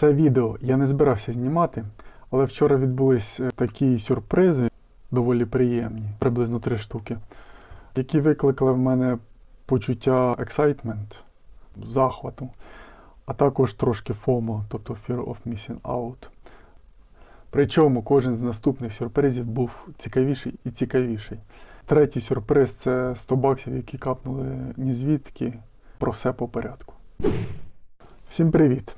Це відео я не збирався знімати, але вчора відбулись е, такі сюрпризи, доволі приємні, приблизно три штуки, які викликали в мене почуття excitement, захвату, а також трошки FOMO, тобто Fear of Missing Out. Причому кожен з наступних сюрпризів був цікавіший і цікавіший. Третій сюрприз це 100 баксів, які капнули ні звідки. Про все по порядку. Всім привіт!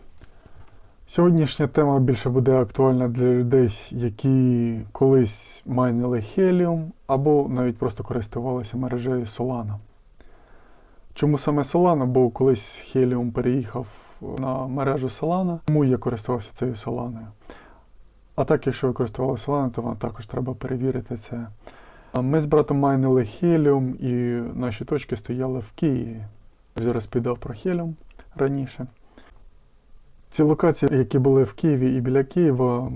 Сьогоднішня тема більше буде актуальна для людей, які колись майнили Helium або навіть просто користувалися мережею Solana. Чому саме Solana? Бо колись Helium переїхав на мережу Solana, тому я користувався цією Solana. А так, якщо ви користувалися Solana, то вам також треба перевірити це. Ми з братом майнили Helium і наші точки стояли в Києві. Вже розповідав про Helium раніше. Ці локації, які були в Києві і біля Києва,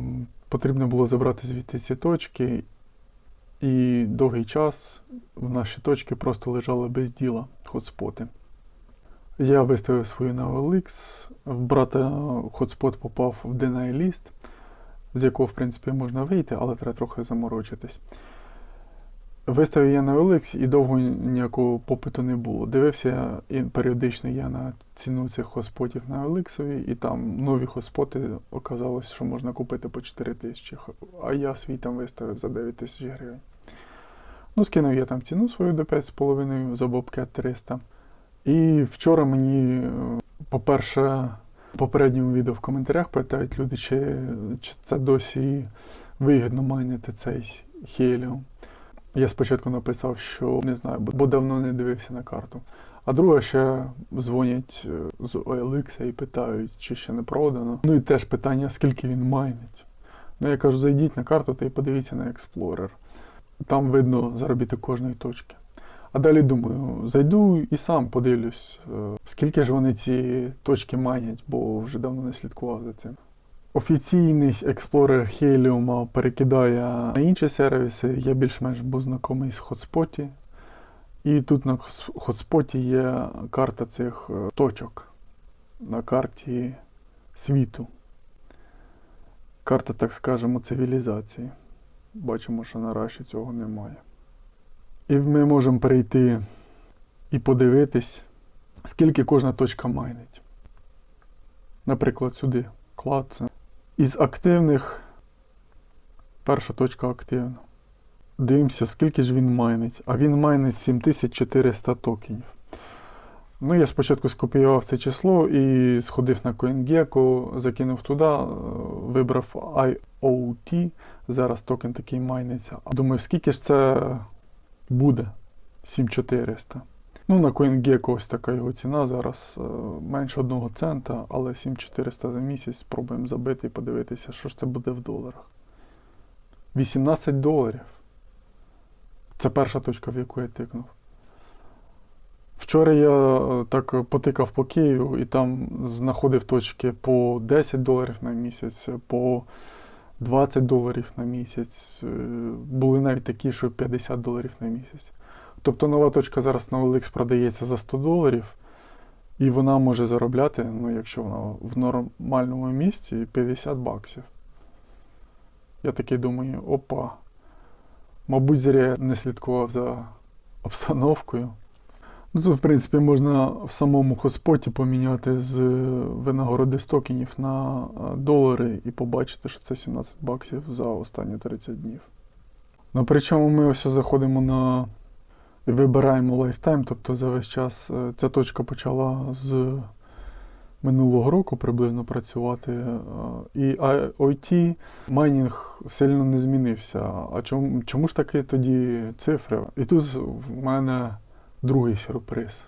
потрібно було забрати звідти ці точки. І довгий час в наші точки просто лежали без діла, хотспоти. Я виставив свою на OLX, в брата хотспот попав в deny list, з якого, в принципі, можна вийти, але треба трохи заморочитись. Виставив я на OLX і довго ніякого попиту не було. Дивився і періодично я на ціну цих хоспотів на OLX, і там нові хоспоти оказалось, що можна купити по 4 тисячі, а я свій там виставив за 9 тисяч гривень. Ну, скинув я там ціну свою до 5,5 за Bobcat 300. І вчора мені, е, по-перше, в попередньому відео в коментарях питають люди, чи, чи це досі вигідно майнити цей Helium. Я спочатку написав, що не знаю, бо- давно не дивився на карту. А друге ще дзвонять е, з OLX і питають, чи ще не продано. Ну і теж питання, скільки він майнить. Ну я кажу, зайдіть на карту та й подивіться на Explorer. Там видно заробіток кожної точки. А далі думаю, зайду і сам подивлюсь, е, скільки ж вони ці точки майнять, бо вже давно не слідкував за цим. Офіційний Explorer Helium перекидає на інші сервіси. Я більш-менш був знайомий з Hotspot. І тут на Hotspot є карта цих е, точок на карті світу. Карта, так скажемо, цивілізації. Бачимо, що на Раші цього немає. І ми можемо перейти і подивитись, скільки кожна точка майнить. Наприклад, сюди. Клацаємо. Із активних перша точка активна. Дивимося, скільки ж він майнить. А він майнить 7400 токенів. Ну, я спочатку скопіював це число і сходив на CoinGecko, закинув туди, е, вибрав IOT. Зараз токен такий майниться. Думаю, скільки ж це буде? 7400. Ну, на CoinGecko ось така його ціна зараз е, менше 1 цента, але 7400 за місяць спробуємо забити і подивитися, що ж це буде в доларах. 18 доларів. Це перша точка, в яку я тикнув. Вчора я е, так потикав по Києву і там знаходив точки по 10 доларів на місяць, по 20 доларів на місяць. Е, Були навіть такі, що 50 доларів на місяць. Тобто нова точка зараз на OLX продається за 100 доларів, і вона може заробляти, ну, якщо вона в нормальному місці, 50 баксів. Я такий думаю, опа. Мабуть, зря я не слідкував за обстановкою. Ну, тут, в принципі, можна в самому хоспоті поміняти з винагороди з токенів на е, долари і побачити, що це 17 баксів за останні 30 днів. Ну, причому ми ось заходимо на вибираємо лайфтайм, тобто за весь час е, ця точка почала з минулого року приблизно працювати. е, І IoT майнінг сильно не змінився. А чому, чому ж таки тоді цифри? І тут в мене другий сюрприз.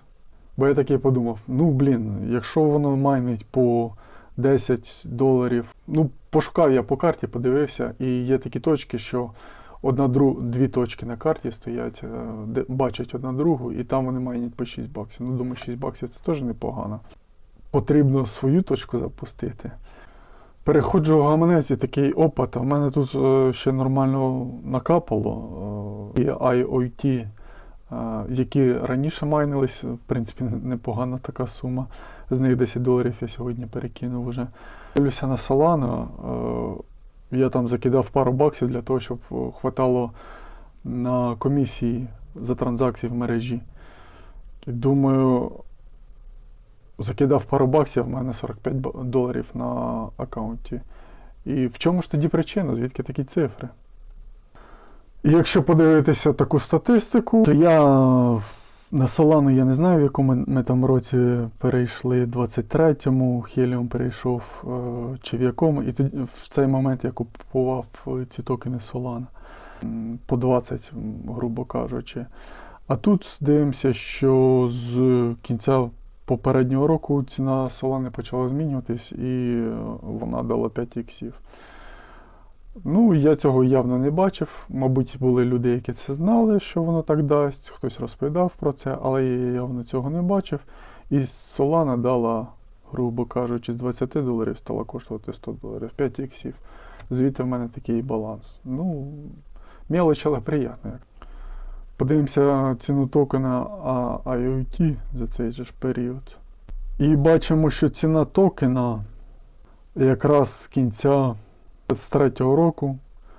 Бо я такий подумав: ну блін, якщо воно майнить по 10 доларів, ну пошукав я по карті, подивився, і є такі точки, що одна дру... дві точки на карті стоять, е, де бачать одна другу, і там вони майнять по 6 баксів. Ну, думаю, 6 баксів це теж непогано. Потрібно свою точку запустити. Переходжу в гаманець і такий опа, в мене тут е, ще нормально накапало. е, І IoT, які раніше майнились, в принципі, непогана така сума. З них 10 доларів я сьогодні перекинув вже. Дивлюся на Solana, я там закидав пару баксів для того, щоб е, хватало на комісії за транзакції в мережі. І думаю, закидав пару баксів, в мене 45 доларів на аккаунті. І в чому ж тоді причина? Звідки такі цифри? І якщо подивитися таку статистику, то я на Solana я не знаю, в якому ми там році перейшли, 23-му, Helium перейшов, е, чи в якому. І тоді в цей момент я купував е, ці токени Solana по 20, грубо кажучи. А тут дивимося, що з кінця попереднього року ціна Solana почала змінюватись, і е, вона дала 5 іксів. Ну, я цього явно не бачив. Мабуть, були люди, які це знали, що воно так дасть. Хтось розповідав про це, але я явно цього не бачив. І Solana дала, грубо кажучи, з 20 доларів стала коштувати 100 доларів, 5 іксів. Звідти в мене такий баланс. Ну, мелоч, але приємно. Подивимося ціну токена IoT за цей же ж період. І бачимо, що ціна токена якраз з кінця 23-го року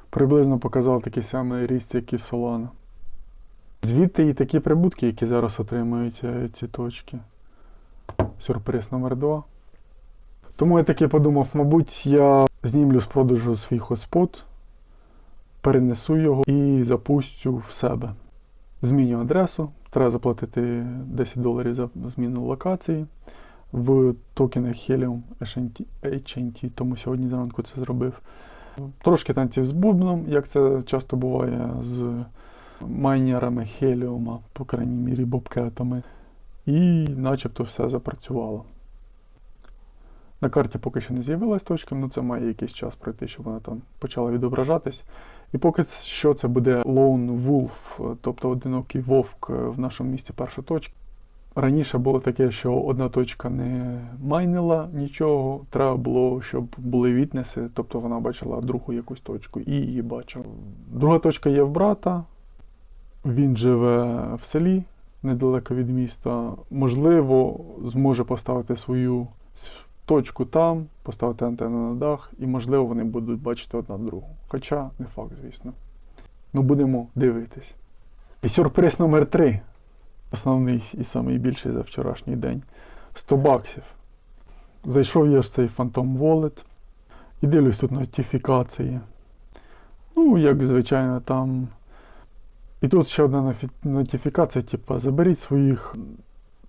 приблизно показав такий самий ріст, як і Solana. Звідти і такі прибутки, які зараз отримують е, ці точки. Сюрприз номер 2. Тому я таки подумав, мабуть, я знімлю з продажу свій хотспот, перенесу його і запустю в себе. Зміню адресу. Треба заплатити 10 доларів за зміну локації в токенах Helium HNT, HNT, тому сьогодні зранку це зробив. Трошки танців з бубном, як це часто буває з майнерами Helium, по крайній мірі бобкетами. І начебто все запрацювало. На карті поки що не з'явилась точка, ну це має якийсь час пройти, щоб вона там почала відображатись. І поки що це буде Lone Wolf, тобто одинокий вовк в нашому місті перша точка. Раніше було таке, що одна точка не майнила нічого, треба було, щоб були вітнеси, тобто вона бачила другу якусь точку і її бачила. Друга точка є в брата, він живе в селі недалеко від міста. Можливо, зможе поставити свою точку там, поставити антенну на дах, і, можливо, вони будуть бачити одна другу. Хоча не факт, звісно. Ну, будемо дивитись. І сюрприз номер 3 основний і найбільший за вчорашній день. 100 баксів. Зайшов я ж цей Phantom Wallet і дивлюсь тут нотифікації. Ну, як звичайно, там. І тут ще одна нотифікація, типу, заберіть своїх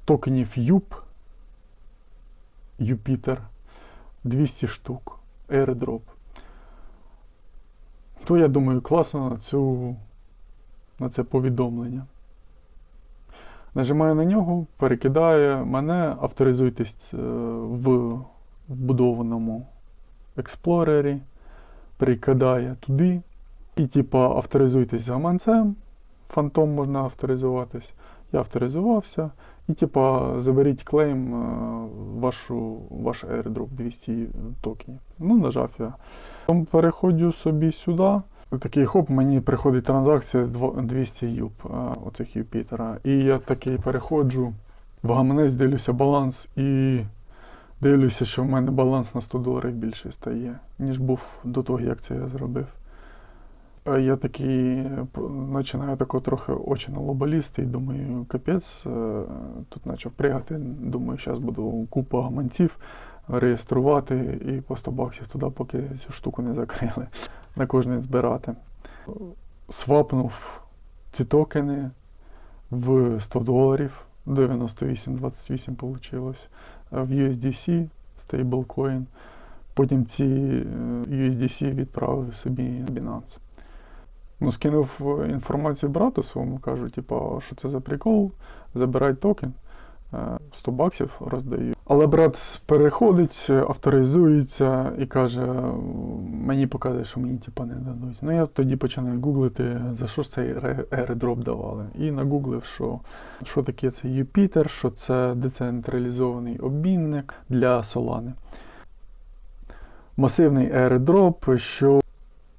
токенів YUP, Юпітер 200 штук, airdrop. То я думаю, класно на, цю, на це повідомлення. Нажимаю на нього, перекидає мене, авторизуйтесь е, в вбудованому експлорері, перекидає туди. І, типа, авторизуйтесь з гаманцем, фантом можна авторизуватись. Я авторизувався. І, типа, заберіть клейм е, вашу, ваш airdrop 200 токенів. Ну, нажав я. Переходжу собі сюди. Такий хоп, мені приходить транзакція 200 юб е, оцих Юпітера. І я такий переходжу в гаманець, дивлюся баланс і дивлюся, що в мене баланс на 100 доларів більше стає, ніж був до того, як це я зробив. Я такий починаю тако трохи очі на лоба лізти і думаю, капець, е, тут почав пригати. Думаю, зараз буду купу гаманців реєструвати і по 100 баксів туди, поки цю штуку не закрили, на кожний збирати. Свапнув ці токени в 100 доларів, 98-28 вийшло, в USDC, стейблкоін. Потім ці е, USDC відправив собі Binance. Ну, скинув е, інформацію брату своєму, кажу, типу, що це за прикол, забирай токен. е, 100 баксів роздаю. Але брат переходить, авторизується і каже: мені показує, що мені типа не дадуть. Ну я тоді починаю гуглити, за що ж цей airdrop давали. І нагуглив, що, що таке це Юпітер, що це децентралізований обмінник для Solana. Масивний airdrop, що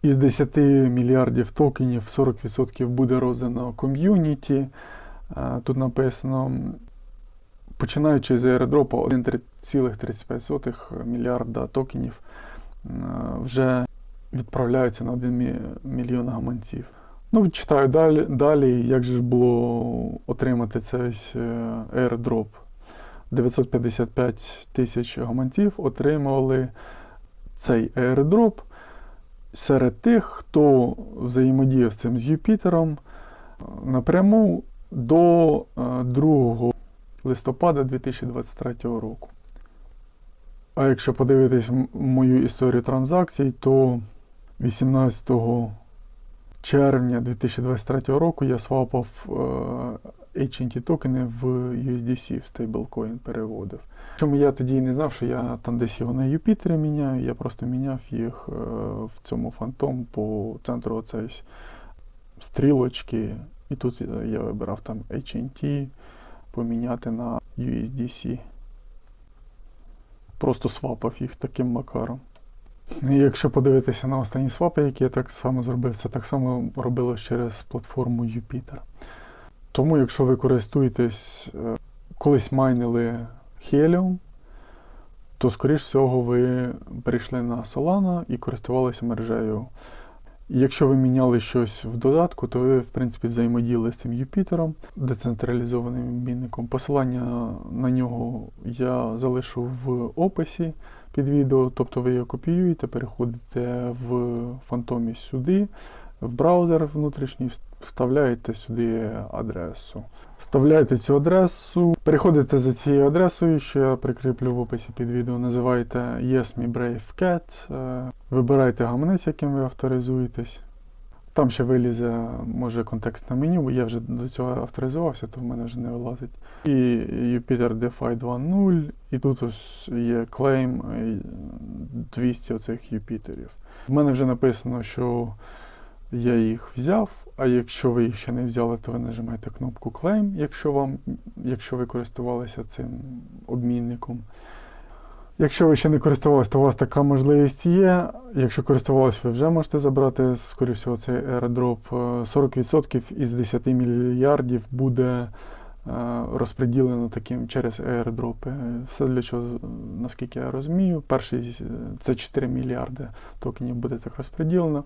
із 10 мільярдів токенів 40% буде роздано ком'юніті. Е, Тут написано Починаючи з airdrop 1,35 мільярда токенів е, вже відправляються на 1 мі- мільйон гаманців. Ну, читаю далі, далі, як же ж було отримати цей е, airdrop. 955 тисяч гаманців отримали цей airdrop серед тих, хто взаємодіяв з цим з Юпітером е, напряму до е, 2 листопада 2023 року. А якщо подивитись мою історію транзакцій, то 18 червня 2023 року я свапав е, HNT токени в USDC, в стейблкоін переводив. Чому я тоді не знав, що я там десь його на Юпітері міняю, я просто міняв їх е, в цьому фантом по центру оцеї стрілочки. І тут я вибирав там HNT, поміняти на USDC. Просто свапав їх таким макаром. І якщо подивитися на останні свапи, які я так само зробив, це так само робилось через платформу Jupiter. Тому, якщо ви користуєтесь, е, колись майнили Helium, то, скоріш всього, ви перейшли на Solana і користувалися мережею. Якщо ви міняли щось в додатку, то ви, в принципі, взаємодіяли з цим Юпітером, децентралізованим обмінником. Посилання на нього я залишу в описі під відео, тобто ви його копіюєте, переходите в фантомі сюди, в браузер внутрішній, вставляєте сюди адресу. Вставляєте цю адресу, переходите за цією адресою, що я прикріплю в описі під відео, називаєте Yes Me Brave Cat, е, гаманець, яким ви авторизуєтесь. Там ще вилізе, може, контекстне меню, бо я вже до цього авторизувався, то в мене вже не вилазить. І Jupyter DeFi 2.0, і тут ось є клейм е, 200 оцих Юпітерів. В мене вже написано, що я їх взяв, а якщо ви їх ще не взяли, то ви нажимаєте кнопку Claim, якщо, вам, якщо ви користувалися цим обмінником. Якщо ви ще не користувалися, то у вас така можливість є. Якщо користувалися, ви вже можете забрати, скоріше всього, цей airdrop. Е, 40% із 10 мільярдів буде е, розподілено таким через airdrop. Е, Все для чого, наскільки я розумію, перший е, це 4 мільярди токенів буде так розподілено.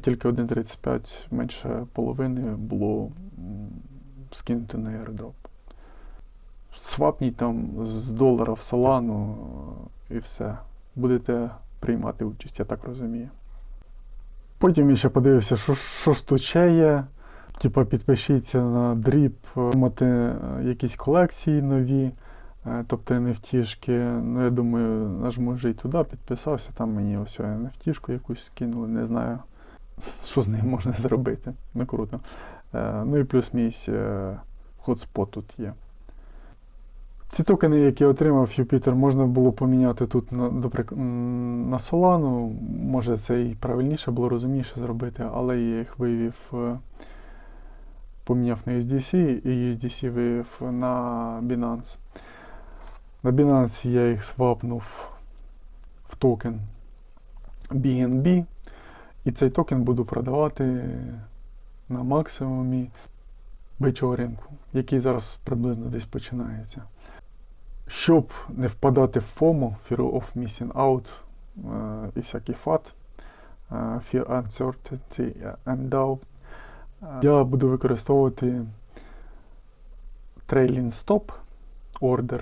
Тільки 1,35 менше половини було скинуто на airdrop. Свапніть там з долара в солану е, і все. Будете приймати участь, я так розумію. Потім я ще подивився, що, що ж тут є. Типа підпишіться на дріп, мати е, якісь колекції нові, е, тобто NFT-шки. Ну, я думаю, нажму й туди, підписався, там мені ось NFT-шку якусь скинули, не знаю, що з нею можна зробити. Ну круто. Е, Ну і плюс мій е, хотспот тут є. Ці токени, які отримав Юпітер, можна було поміняти тут на, на Solana. Може, це і правильніше було розумніше зробити, але я їх вивів, е, поміняв на USDC і USDC вивів на Binance. На Binance я їх свапнув в токен BNB, і цей токен буду продавати на максимумі бичого ринку, який зараз приблизно десь починається. Щоб не впадати в FOMO, Fear of Missing Out е, і всякий FAT, е, Fear Uncertainty and Doubt, е, я буду використовувати Trailing Stop Order,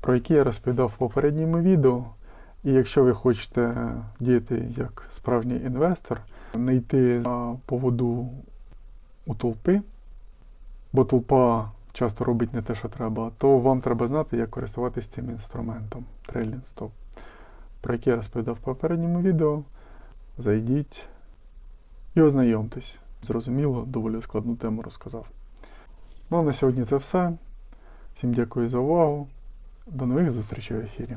про який я розповідав в попередньому відео. І якщо ви хочете діяти як справжній інвестор, не йти на поводу у толпи, бо толпа часто робить не те, що треба, то вам треба знати, як користуватися цим інструментом Trailing Stop, про який я розповідав в попередньому відео. Зайдіть і ознайомтесь. Зрозуміло, доволі складну тему розказав. Ну а на сьогодні це все. Всім дякую за увагу. До нових зустрічей в ефірі.